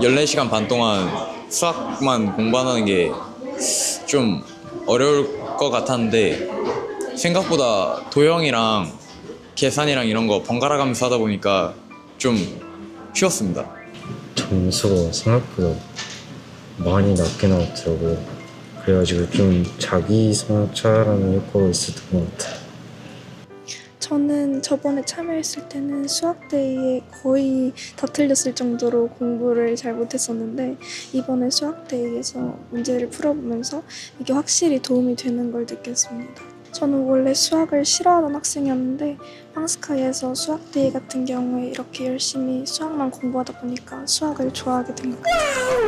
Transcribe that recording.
14시간 반 동안 수학만 공부하는 게 좀 어려울 것 같았는데 생각보다 도형이랑 계산이랑 이런 거 번갈아 가면서 하다 보니까 좀 쉬웠습니다. 점수가 생각보다 많이 낮게 나왔더라고요. 그래가지고 좀 자기 성찰하는 효과가 있었던 것 같아요. 저는 저번에 참여했을 때는 수학데이에 거의 다 틀렸을 정도로 공부를 잘 못했었는데 이번에 수학데이에서 문제를 풀어보면서 이게 확실히 도움이 되는 걸 느꼈습니다. 저는 원래 수학을 싫어하던 학생이었는데 빵스카이에서 수학데이 같은 경우에 이렇게 열심히 수학만 공부하다 보니까 수학을 좋아하게 된 것 같아요.